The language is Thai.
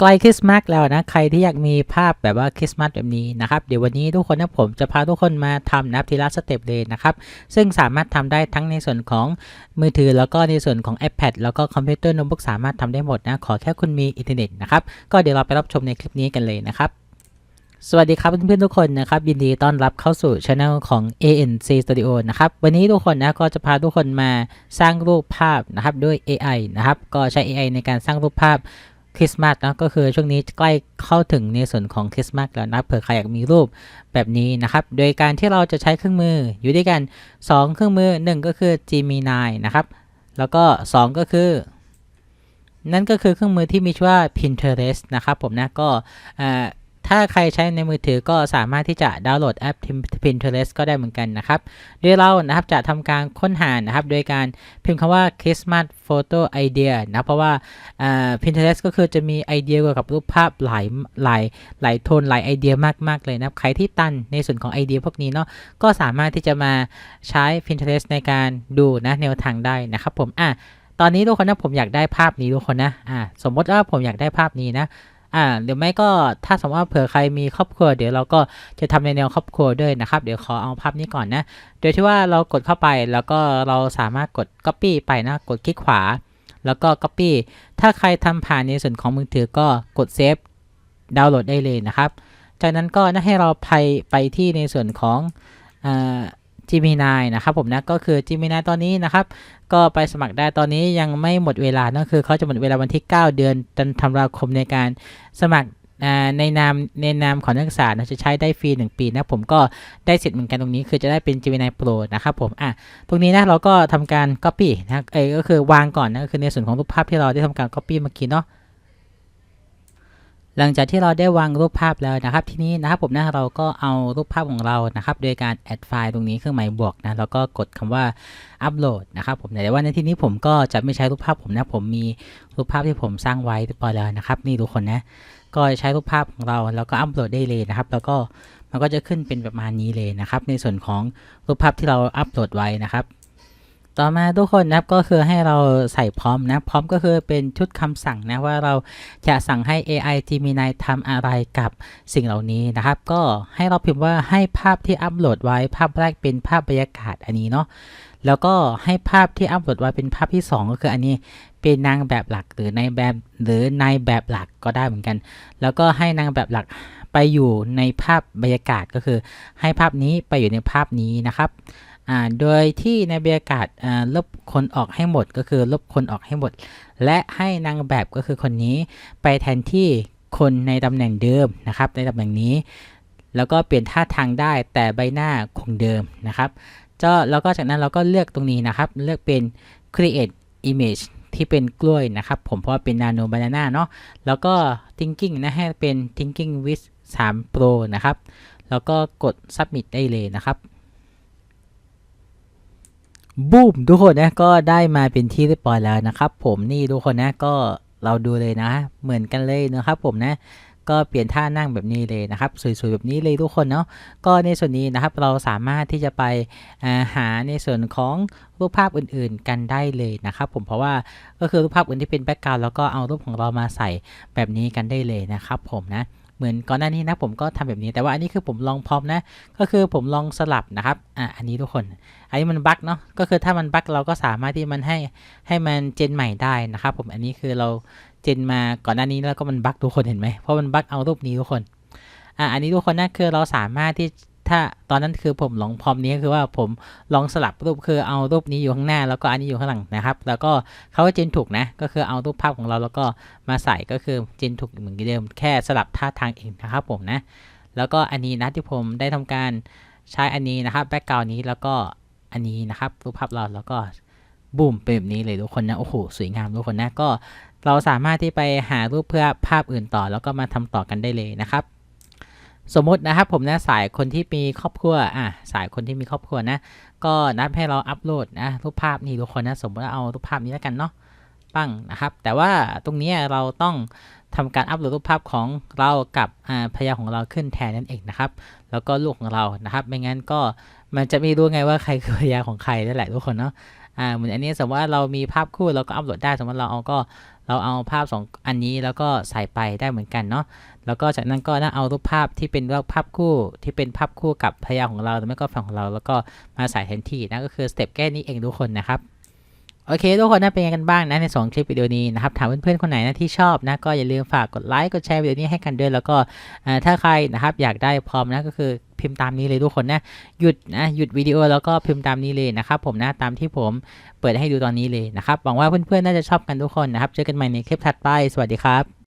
ใกล้คริสต์มาสแล้วนะ ใครที่อยากมีภาพแบบว่าคริสต์มาสแบบนี้นะครับ เดี๋ยววันนี้ทุกคนนะผมจะพาทุกคนมาทำนับทีละสเต็ปเลยนะครับ ซึ่งสามารถทำได้ทั้งในส่วนของมือถือ แล้วก็ในส่วนของ iPad แล้วก็คอมพิวเตอร์โน้ตบุ๊กสามารถทำได้หมดนะ ขอแค่คุณมีอินเทอร์เน็ตนะครับ ก็เดี๋ยวเราไปรับชมในคลิปนี้กันเลยนะครับสวัสดีครับเพื่อนๆทุกคนนะครับ ยินดีต้อนรับเข้าสู่ช anel ของ ANC Studio นะครับ วันนี้ทุกคนนะก็จะพาทุกคนมาสร้างรูปภาพนะครับด้วย AI นะครับ ก็ใช้ AI ในการสร้างรูปภาพ คริสต์มาสนะก็คือช่วงนี้ใกล้เข้าถึงในส่วนของคริสต์มาสแล้วนะเผื่อใครอยากมีรูปแบบนี้นะครับ โดยการที่เราจะใช้เครื่องมืออยู่ด้วยกัน 2 เครื่องมือ 1 ก็คือ Gemini นะครับ แล้วก็ 2 ก็คือ นั่นก็คือเครื่องมือที่มีชื่อว่า Pinterest นะครับผมนะก็อ่า ถ้าใครใช้ในมือถือก็สามารถที่จะดาวน์โหลดแอป Pinterest ก็ได้เหมือนกันนะครับโดยเรานะครับจะทำการค้นหานะครับ โดยการพิมพ์คำว่า Christmas Photo Idea นะเพราะว่าอ่า Pinterest ก็คือจะมีไอเดียเกี่ยวกับรูปภาพหลายหลายหลายโทนหลายไอเดียมากๆเลยนะครับใครที่ตันในส่วนของไอเดียพวกนี้เนาะก็สามารถที่จะมาใช้ Pinterest ในการดูนะแนวทางได้นะครับผมอะตอนนี้ทุกคนนะผมอยากได้ภาพนี้ทุกคนนะอ่าสมมติว่าผมอยากได้ภาพนี้นะ อ่าหรือไม่ก็ถ้าสมมติว่าเผื่อใครมีครอบครัว เดี๋ยวเราก็จะทำในแนวครอบครัวด้วยนะครับ เดี๋ยวขอเอาภาพนี้ก่อนนะ โดยที่ว่าเรากดเข้าไปแล้วก็เราสามารถกด Copy ไปนะ กดคลิกขวา แล้วก็ Copy ถ้าใครทำผ่านในส่วนของมือถือก็กด Save ดาวน์โหลดได้เลยนะครับ จากนั้นก็นะให้เราไปไปที่ในส่วนของอ่า Gemini นะครับผมนะก็คือ Gemini ตอนนี้นะครับ ก็ไปสมัครได้ตอนนี้ยังไม่หมดเวลานั่นคือเขาจะหมดเวลาวันที่ 9 เดือนธันวาคมในการสมัครในนามในนามของนักศึกษาจะใช้ได้ฟรี 1 ปีนะผมก็ได้สิทธิ์เหมือนกันตรงนี้ คือจะได้เป็น Gemini Pro นะครับผมอะตรงนี้นะเราก็ทำการ Copy นะเอก็คือวางก่อนนะก็คือในส่วนของรูปภาพที่เราได้ทำการ Copy เมื่อกี้เนาะ หลังจากที่เราได้วางรูปภาพแล้วนะครับ ทีนี้นะครับผมนะเราก็เอารูปภาพของเรานะครับ โดยการแอดไฟล์ตรงนี้เครื่องหมายบวกนะแล้วก็กดคำว่าอัปโหลดนะครับผมแต่ว่าในที่นี้ผมก็จะไม่ใช้รูปภาพผมนะผมมีรูปภาพที่ผมสร้างไว้เรียบร้อยแล้วนะครับ นี่ทุกคนนะก็ใช้รูปภาพของเราแล้วก็อัปโหลดได้เลยนะครับ แล้วก็มันก็จะขึ้นเป็นประมาณนี้เลยนะครับ ในส่วนของรูปภาพที่เราอัปโหลดไว้นะครับ ต่อมาทุกคนนะครับก็คือให้เราใส่พร้อมนะพร้อมก็คือเป็นชุดคำสั่งนะว่าเราจะสั่งให้ AI Gemini ทำอะไรกับสิ่งเหล่านี้นะครับ ก็ให้เราพิมพ์ว่าให้ภาพที่อัปโหลดไว้ภาพแรกเป็นภาพบรรยากาศอันนี้เนาะแล้วก็ให้ภาพที่อัปโหลดไว้เป็นภาพที่ 2 ก็คืออันนี้เป็นนางแบบหลักหรือในแบบหรือในแบบหลักก็ได้เหมือนกัน แล้วก็ให้นางแบบหลักไปอยู่ในภาพบรรยากาศก็คือ ให้ภาพนี้ไปอยู่ในภาพนี้นะครับ โดยที่ในบรรยากาศลบคนออกให้หมดก็คือลบคนออกให้หมด และให้นางแบบก็คือคนนี้ไปแทนที่คนในตำแหน่งเดิมนะครับในตำแหน่งนี้ แล้วก็เปลี่ยนท่าทางได้แต่ใบหน้าคงเดิมนะครับก็แล้วก็จากนั้นเราก็เลือกตรงนี้นะครับ เลือกเป็น create image ที่เป็นกล้วยนะครับ ผมเพราะว่าเป็น nano banana เนาะแล้วก็ thinking นะให้เป็น thinking with 3 pro นะครับ แล้วก็กด submit ได้เลยนะครับ บูมทุกคนนะก็ได้มาเป็นที่เรียบร้อยแล้วนะครับ ผมนี่ทุกคนนะก็เราดูเลยนะ เหมือนกันเลยนะครับ ผมนะก็เปลี่ยนท่านั่งแบบนี้เลยนะครับ สวยๆแบบนี้เลยทุกคนเนาะก็ในส่วนนี้นะครับเราสามารถที่จะไปาหาในส่วนของรูปภาพอื่นๆกันได้เลยนะครับผมเพราะว่าก็คือรูปภาพอื่นที่เป็นแบ็กกราวด์แล้วก็เอารูปของเรามาใส่แบบนี้กันได้เลยนะครับผมนะ เหมือนก่อนหน้านี้นะผมก็ทำแบบนี้แต่ว่าอันนี้คือผมลองพร้อมนะ ก็คือผมลองสลับนะครับอะอันนี้ทุกคน อันนี้มันบั๊กเนาะก็คือถ้ามันบั๊กเราก็สามารถที่มันให้ให้มันเจนใหม่ได้นะครับผมอันนี้คือเราเจนมาก่อนหน้านี้แล้วก็มันบั๊กทุกคนเห็นไหมเพราะมันบั๊กเอารูปนี้ทุกคนอะอันนี้ทุกคนนะคือเราสามารถที่ ถ้าตอนนั้นคือผมลองพร้อมนี้ก็คือว่าผมลองสลับรูปคือเอารูปนี้อยู่ข้างหน้า แล้วก็อันนี้อยู่ข้างหลังนะครับ แล้วก็เขาก็เจนถูกนะ ก็คือเอารูปภาพของเราแล้วก็มาใส่ก็คือเจนถูกเหมือนเดิม แค่สลับท่าทางเองนะครับผมนะ แล้วก็อันนี้นะที่ผมได้ทำการใช้อันนี้นะครับแบ็กกราวนี้แล้วก็อันนี้นะครับรูปภาพเราแล้วก็บูมเป็นแบบนี้เลยทุกคนนะโอ้โหสวยงามทุกคนนะก็เราสามารถที่ไปหารูปเพื่อภาพอื่นต่อ แล้วก็มาทำต่อกันได้เลยนะครับ สมมตินะครับผมนะสายคนที่มีครอบครัวอะสายคนที่มีครอบครัวนะ ก็นับให้เราอัปโหลดนะรูปภาพนี่ทุกคนนะสมมติเอารูปภาพนี้แล้วกันเนาะปั้งนะครับ แต่ว่าตรงนี้เราต้องทำการอัปโหลดรูปภาพของเรากับอ่าภรรยาของเราขึ้นแทนนั่นเองนะครับ แล้วก็ลูกของเรานะครับ ไม่งั้นก็มันจะไม่รู้ไงว่าใครคือภรรยาของใครนั่นแหละทุกคนเนาะ อ่าเหมือนอันนี้สมมติว่าเรามีภาพคู่เราก็อัปโหลดได้สมมติเราเอาก็เราเอาภาพสองอันนี้แล้วก็ใส่ไปได้เหมือนกันเนาะแล้วก็จากนั้นก็น่าเอารูปภาพที่เป็นรูปภาพคู่ที่เป็นภาพคู่กับภรรยาของเราหรือไม่ก็แฟนของเรา แล้วก็มาใส่แทนที่นะก็คือสเต็ปแก้นี้เองทุกคนนะครับโอเคทุกคนนะเป็นยังไงกันบ้างนะในสองคลิปวิดีโอนี้นะครับถามเพื่อนๆคนไหนนะที่ชอบนะก็อย่าลืมฝากกดไลค์กดแชร์วิดีโอนี้ให้กันด้วยแล้วก็ถ้าใครนะครับอยากได้พร้อมนะก็คือ พิมพ์ตามนี้เลยทุกคนนะหยุดนะหยุดวิดีโอแล้วก็พิมพ์ตามนี้เลยนะครับผมนะตามที่ผมเปิดให้ดูตอนนี้เลยนะครับหวังว่าเพื่อนๆน่าจะชอบกันทุกคนนะครับเจอกันใหม่ในคลิปถัดไปสวัสดีครับ